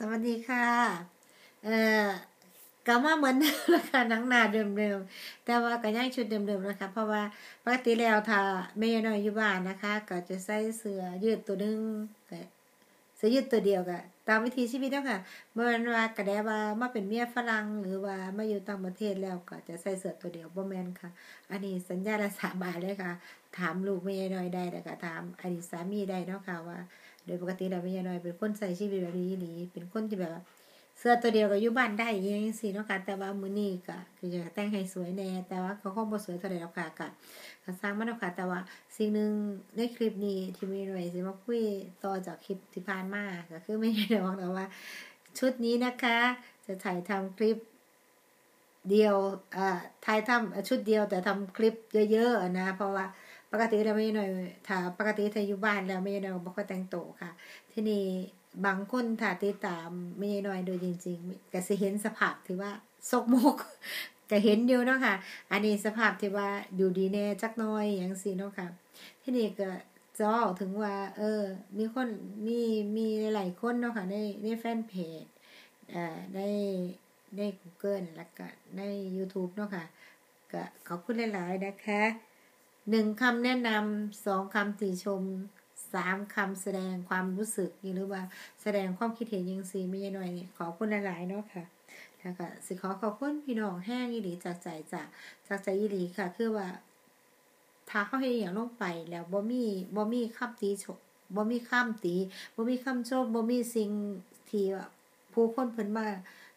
สวัสดีค่ะ เอ่อกลับมาเหมือนเดิมนะคะหนังหนาเดิมๆ แต่ว่าก็ยังชุดเดิมๆนะคะ เพราะว่าปกติแล้วถ้าแม่น้อยอยู่บ้านนะคะ ก็จะใส่เสื้อยืดตัวหนึงก็เสื้อยืดตัวเดียวก็ตามวิถีชีวิตเนาะค่ะเมื่อวันว่ากระแดว่ามาเป็นเมียฝรั่งหรือว่ามาอยู่ต่างประเทศแล้วก็จะใส่เสื้อตัวเดียวบ่แมนค่ะ อันนี้สัญญาละสาบาทเลยค่ะ ถามลูกแม่น้อยได้แล้วก็ถามอดีตสามีได้เนาะค่ะว่า โดยปกติแล้วแม่ยาน้อยเป็นคนใส่ชีวิตแบบนี้หนี่เป็นคนที่แบบเสื้อตัวเดียวก็อยู่บ้านได้อยังสิเนาะค่ะแต่ว่ามือนี้ก็คือจะแต่งให้สวยแน่ แต่ว่าเขาคงบ่สวยเท่าใดหรอกค่ะก็ก็สร้างมันเนาะค่ะแต่ว่าสิ่งหนึ่งในคลิปนี้ที่มีหน่วยสิมาคุยต่อจากคลิปที่ผ่านมาก็คือไม่ได้บอกแต่ว่า ชุดนี้นะคะ จะถ่ายทำคลิปเดียวอ่าถ่ายทำชุดเดียวแต่ทำคลิปเยอะๆนะเพราะว่า ปกติเราไม่หน่อยถ้าปกติถ้าอยู่บ้านแล้วไม่หน่อยบ่ค่อยแต่งโตค่ะ ที่นี่บางคนถ้าติดตามไม่น้อยโดยจริงๆก็สิเห็นสภาพที่ว่าซกมกก็เห็นอยู่เนาะค่ะ อันนี้สภาพที่ว่าอยู่ดีแน่จักน้อยอย่างสิเนาะค่ะ ที่นี่ก็จะเว้าถึงว่า เออ มีคนมีมีหลายคนเนาะค่ะในในแฟนเพจเอ่อในใน Google แล้วก็ใน YouTube เนาะค่ะก็ขอบคุณหลาย ๆ นะคะ หนึ่งคำแนะนำสองคำติชมสามคำแสดงความรู้สึกหรือว่าแสดงความคิดเห็นยังสีไม่ย่น้อยเนี่ยขอบคุณหลายๆเนาะค่ะแล้วก็สิขอขอบคุณพี่น้องแห้งอีหลีจากใจจากจากใจอีหลีค่ะ คือว่าถ้าเขาเฮ็ดอย่างลงไปแล้วบ่มีบ่มีคำติชมบ่มีคำติบ่มีคำชมบ่มีสิ่งที่ว่าผู้คนเพิ่นมา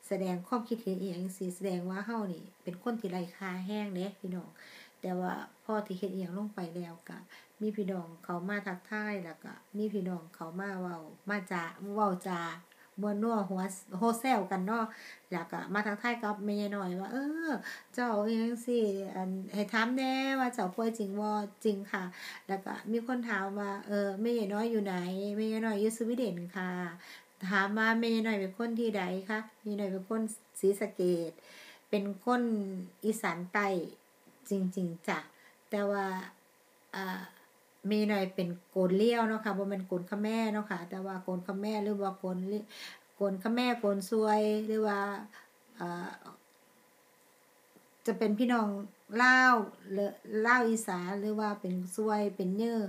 แสดงความคิดเห็นอีหยังสิแสดงว่าเฮานี่ เป็นคนที่ไร้ค่าแห้งเด้พี่น้อง แต่ว่าพ่อที่เฮ็ดอียงลงไปแล้วก็มีพี่น้องเขามาทักทายแล้วก็มีพี่น้องเขามาเว้ามาจาเว้าจาม่วนนัวหัวโฮแซวกันเนาะแล้วก็มาทักทายกับแม่น้อยว่า เออ เจ้าอิหยังสิอันให้ถามแน่ว่าเจ้าป่วยจริงบ่จริงค่ะ แล้วก็มีคนถามว่าเออแม่น้อยอยู่ไหนแม่น้อยอยู่สวีเดนค่ะ ถามว่าแม่น้อยเป็นคนที่ใดคะแม่น้อยเป็นคนศรีสะเกษเป็นคนอีสานใต้ จริงๆจ้ะแต่ว่าอ่าแม่น้อยเป็นโกนเลี้ยวเนาะค่ะบ่แม่นโกนขะแม่เนาะค่ะ แต่ว่าโกนขะแม่หรือว่าโกนโกนขะแม่โกนซวยหรือว่าอ่าจะเป็นพี่น้องเล่าวหรือลาอีสานหรือว่าเป็นซวยเป็นเนื้อ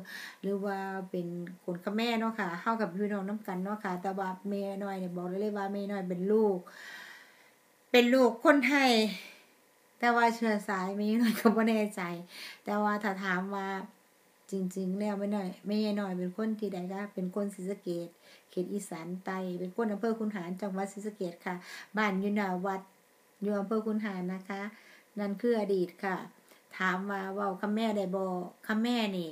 หรือว่าเป็นคนกับแม่เนาะค่ะเฮากับพี่น้องนํกันเนาะค่ะ แต่ว่าแม่น้อยเนี่ยบอกได้เลยว่าแม่น้อยเป็นลูก เป็นลูกคนไทย แต่ว่าเชื้อสายไม่น้อยก็บ่แน่ใจ แต่ว่าถ้าถามว่าจริง ๆ แล้วไม่หน่อย ไม่ใช่หน่อยเป็นคนที่ใดก็เป็นคนศรีสะเกดเขตอีสานใต้เป็นคนอำเภอคุนหารจังหวัดศรีสะเกดค่ะ บ้านอยู่หน้าวัดอยู่อำเภอคุนหารนะคะ นั่นคืออดีตค่ะ ถามว่าว่าคำแม่ได้บอคำแม่นี่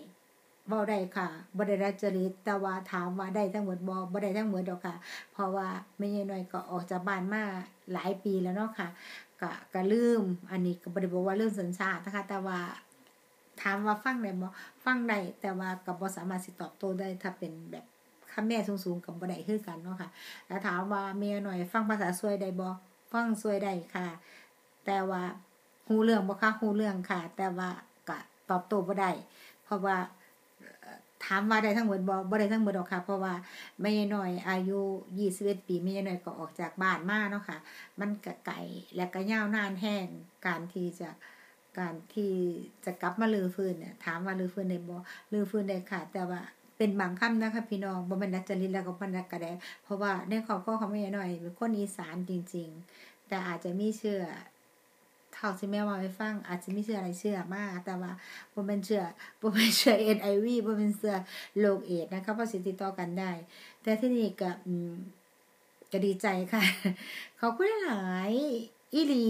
เว้าได้ค่ะบ่ได้ดัจริตแต่ว่าถามว่าได้ทั้งหมดบ่บ่ได้ทั้งหมดดอกค่ะ เพราะว่าแม่ยายน้อยก็ออกจากบ้านมาหลายปีแล้วเนาะค่ะก็ก็ลืม อันนี้ก็บ่ได้บอกว่าลืมสัญชาตินะคะ แต่ว่าถามว่าฟังได้บ่ฟังได้แต่ว่าก็บ่สามารถสิตอบโต้ได้ถ้าเป็นแบบคำแม่สูงๆกับบ่ได้คือกันเนาะค่ะ แล้วถามว่าแม่น้อย ฟังภาษาซวยได้บ่ฟังซวยได้ค่ะ แต่ว่าฮู้เรื่องบ่คะฮู้เรื่องค่ะ แต่ว่าก็ตอบโต้บ่ได้เพราะว่า ถามว่าได้ทั้งหมดบ่บ่ได้ทั้งหมดดอกค่ะ เพราะว่าแม่น้อยอายุ21ปีแม่น้อยก็ออกจากบ้านมาเนาะค่ะ มันก็ไกลและก็ยาวนานแห้งการที่จะการที่จะกลับมาลือฟื้นเนี่ยถามว่าลือฟื้นได้บ่ลือฟื้นได้ค่ะ แต่ว่าเป็นบางคำนะคะพี่น้องบ่แม่นดัจริตแล้วก็บ่นักกระแดเพราะว่าในครอบครัวเของแม่น้อยเป็นคนอีสานจริง ๆ แต่อาจจะมีเชื้อ เท่าที่แม่ว่าให้ฟัง อาจจะไมีเชื้ออะไรเชื้อมาก แต่ว่าบ่แม่นเชื้อบ่แม่นเชื้อ HIV บ่แม่นเชื้อโรคเอดนะคะเพราะสิติดต่อกันได้ แต่ที่นี่ก็อืมก็ดีใจค่ะ ขอบคุณหลายอีหลี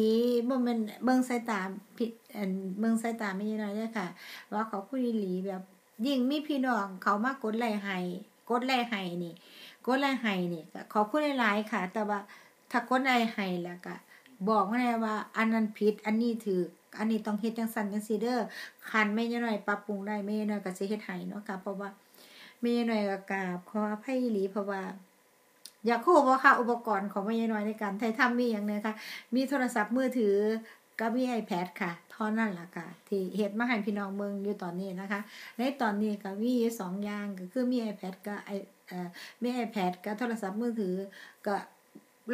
บ่แม่นเบิ่งสายตาผิดอันเบิ่งสายตาไม่น้อยเด้ค่ะ ว่าขอบคุณอีหลีแบบ ยิ่งมีพี่น้องเขามากดไลค์ให้กดไลค์ให้นี่กดไลค์ให้นี่ก็ขอบคุณหลายๆค่ะ แต่ว่าถ้ากดไลค์ให้แล้วก็ บอกมาเลยว่า อันนั้นผิด อันนี้ถูกอันนี้ต้องเฮ็ดจังซันจังซีเด้อคันแม่ยายน้อยปรับปรุงได้แม่ยายน้อยก็สิเฮ็ดให้เนาะค่ะเพราะว่าแม่ยายน้อยก็กราบขออภัยอีหลีเพราะว่าอยากรู้บ่ค่ะ อุปกรณ์ของแม่ยายน้อยในการถ่ายทำมีหยังแหน่คะมีโทรศัพท์มือถือกับมี iPad ค่ะท่านั้นล่ะค่ะ ที่เฮ็ดมาให้พี่น้องเบิ่งอยู่ตอนนี้นะคะ ในตอนนี้ก็มีอยู่สองอย่างก็คือมี iPad กับไอเอ่อมี iPad กับโทรศัพท์มือถือก็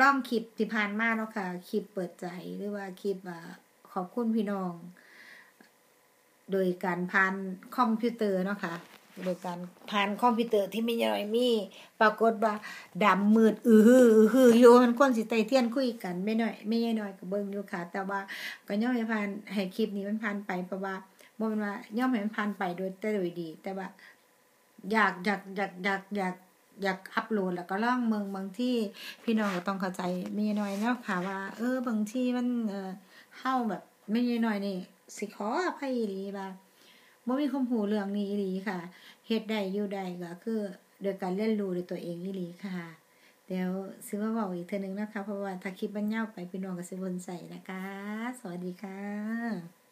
ล่องคลิปที่ผ่านมาเนาะค่ะคลิปเปิดใจหรือว่าคลิปอ่าขอบคุณพี่น้อง โดยการผ่านคอมพิวเตอร์เนาะค่ะโดยการผ่านคอมพิวเตอร์ที่มีย่อยมีปรากฏว่าดำมืดอือฮืออือฮืออยู่มันคนสิไตเทียนคุยกันไม่น้อยไม่ย่อยก็เบิ่งอยู่ค่ะ แต่ว่าก็ย่อมให้ผ่านให้คลิปนี้มันผ่านไปเพราะว่าบ่ม่นว่าย่อมให้มันผ่านไปโดยแต่โดยดี แต่ว่า อยากอยากอยากอยากอยาก อยากอัปโหลดแล้วก็ลองเมืองบางที่พี่น้องก็ต้องเข้าใจมีน้อยเนาะค่ะว่า เออบางที่มันเอ่อเฮาแบบไม่น้อยนี่สิขออภัยอีหลีว่าบ่มีความรู้เรื่องนี้อีค่ะเฮ็ดได้อยู่ได้ก็คือโดยการเรียนรู้ด้วยตัวเองอีหลีค่ะ เดี๋ยวสิมาบอกอีกเทื่อนึงนะคะ เพราะว่าถ้าคลิปมันยาไปพี่น้องก็สิวนใส่นะคะ สวัสดีค่ะ